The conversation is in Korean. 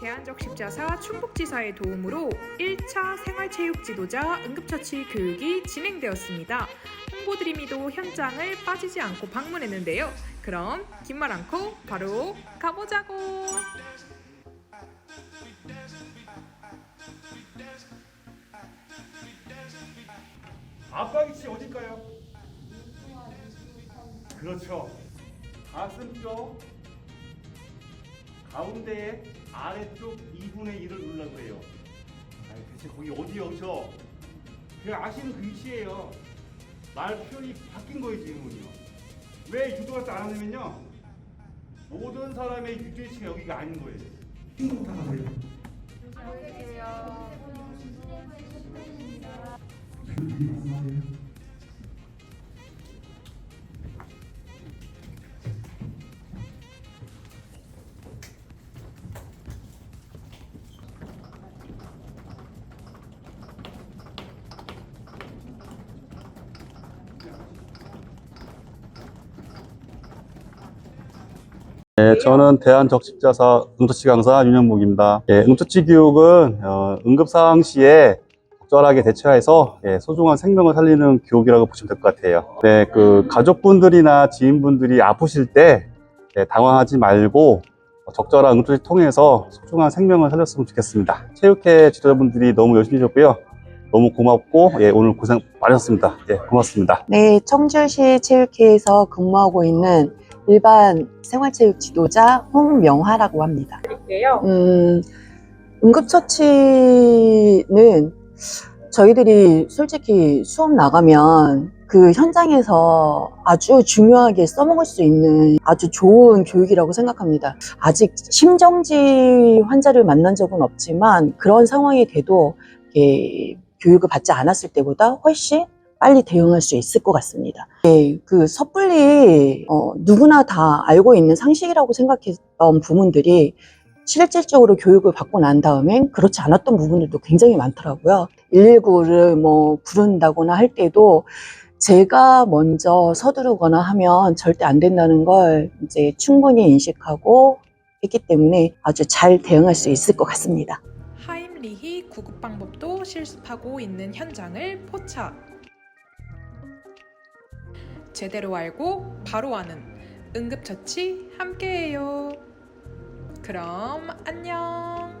대한적 십자사 충북지사의 도움으로 1차 생활체육 지도자 응급처치 교육이 진행되었습니다. 홍보드림이도 현장을 빠지지 않고 방문했는데요. 그럼 긴 말 않고 바로 가보자고! 아빠 위치 어딜까요? 그렇죠. 가슴 쪽 가운데에 아래쪽 2분의 1을 누르려고 해요. 아이 대체 거기 어디요, 저? 그냥 아시는 그 위치예요. 말 표현이 바뀐 거예요, 지금은요. 왜 유도가 안 하냐면요. 모든 사람의 유도 위치가 여기가 아닌 거예요. 힘부터 가세요. 네, 저는 대한적십자사 응급처치 강사 윤영목입니다. 예, 응급처치 교육은 어, 응급상황 시에 적절하게 대처해서 예, 소중한 생명을 살리는 교육이라고 보시면 될 것 같아요. 네, 그 가족분들이나 지인분들이 아프실 때 예, 당황하지 말고 적절한 응급처치 통해서 소중한 생명을 살렸으면 좋겠습니다. 체육회 지도자분들이 너무 열심히 해줬고요. 너무 고맙고 예, 오늘 고생 많으셨습니다. 예, 고맙습니다. 네, 청주시 체육회에서 근무하고 있는 일반 생활체육 지도자 홍명화라고 합니다. 음, 응급처치는 저희들이 솔직히 수업 나가면 그 현장에서 아주 중요하게 써먹을 수 있는 아주 좋은 교육이라고 생각합니다. 아직 심정지 환자를 만난 적은 없지만 그런 상황이 돼도 이렇게 교육을 받지 않았을 때보다 훨씬 빨리 대응할 수 있을 것 같습니다. 네, 그 섣불리 어, 누구나 다 알고 있는 상식이라고 생각했던 부분들이 실질적으로 교육을 받고 난 다음엔 그렇지 않았던 부분들도 굉장히 많더라고요. 119를 뭐 부른다거나 할 때도 제가 먼저 서두르거나 하면 절대 안 된다는 걸 이제 충분히 인식하고 했기 때문에 아주 잘 대응할 수 있을 것 같습니다. 하임리히 구급 방법도 실습하고 있는 현장을 포착. 제대로 알고 바로 하는 응급처치 함께해요. 그럼 안녕.